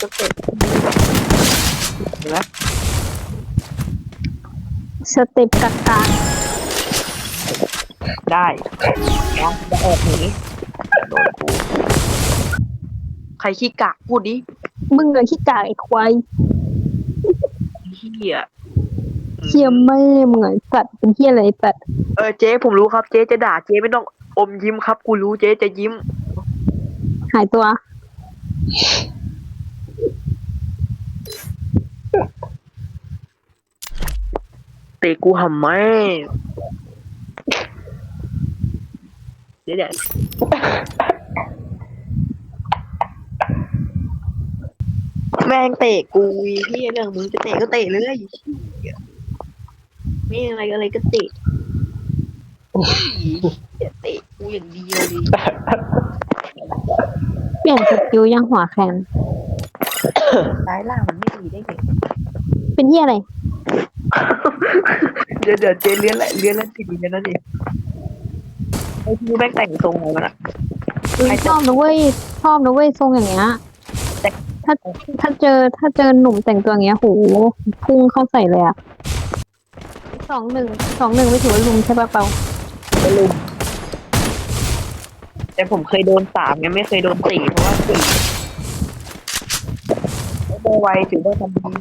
สเต็ปเห็นไหมสเต็ปกากาได้นะจะแอบหนีโดนกูใครขี้กากพูดดิมึงเลยขี้กากไอ้ควายเฮียเฮียแม่มึงไอ้สัตว์เป็นเฮียอะไรไอ้สัตว์เออเจ๊ผมรู้ครับเจ๊จะด่าเจ๊ไม่ต้องอมยิ้มครับ กูรู้เจ๊จะยิ้ม หายตัว เตะกูหำไหมเดี๋ยวเดี๋ยวแม่งเตะกูอีพี่เรื่องมึงจะเตะก็เตะเลยเหี้ยไม่อะไรก็อะไรก็เตะโอ้ยเตะกูอย่างเดียวดิเปลี่ยนสกิลยังหัวแคนซ้ายล่างมันไม่ดีได้ไงเป็นเฮียอะไร เดี๋ยวเดี๋ยวเจ๊เลี้ยนแหละเลี้ยนแล้วติดดีนะดิไอ้ที่แม่งแต่งทรงอะไรมันอะใครชจะอบนะเว้ยชอบนะเว้ยทรงอย่างเงี้ยแต่ถ้าถ้าเจอถ้าเจอหนุ่มแต่งตัวอย่างเงี้ยโหพุ่งเข้าใส่เลยอะสองหนึ่งสองหนึ่งไม่ถือว่าลุมใช่ปะเปาไปลุมแต่ผมเคยโดนสามยังไม่เคยโดนสี่เพราะว่าสี่ไม่โดนไวถือว่าทำดี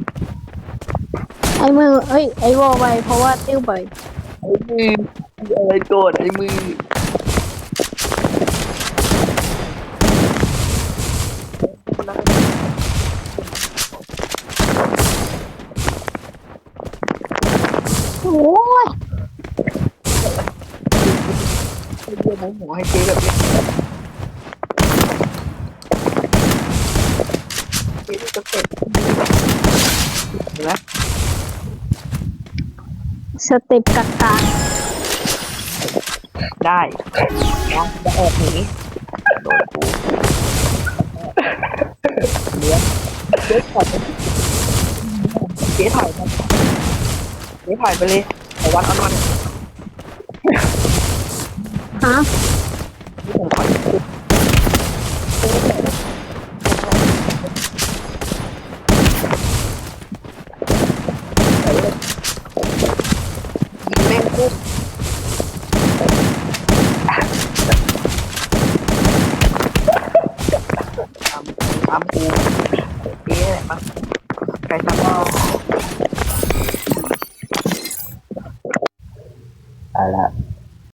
ไอ้มือเอ้ย ไอ้วอลไปเพราะว่าติ้วไปไอ้มืออะไรโกรธไอ้มือโอ้ยไม่เรียกโมโหให้เจ๊แบบนี้เจ๊ก็เต็ปเห็นไหม สเต็ปกากาได้นะจะแอบหนีโดนกูเลี้ยงเจ๊ถอยไปเจ๊ถอยไปเจ๊ถอยไปเลยแต่วัดเอาหน่อยฮะที่ผมามภูเปี๊ยะอะไรปะไก่สาม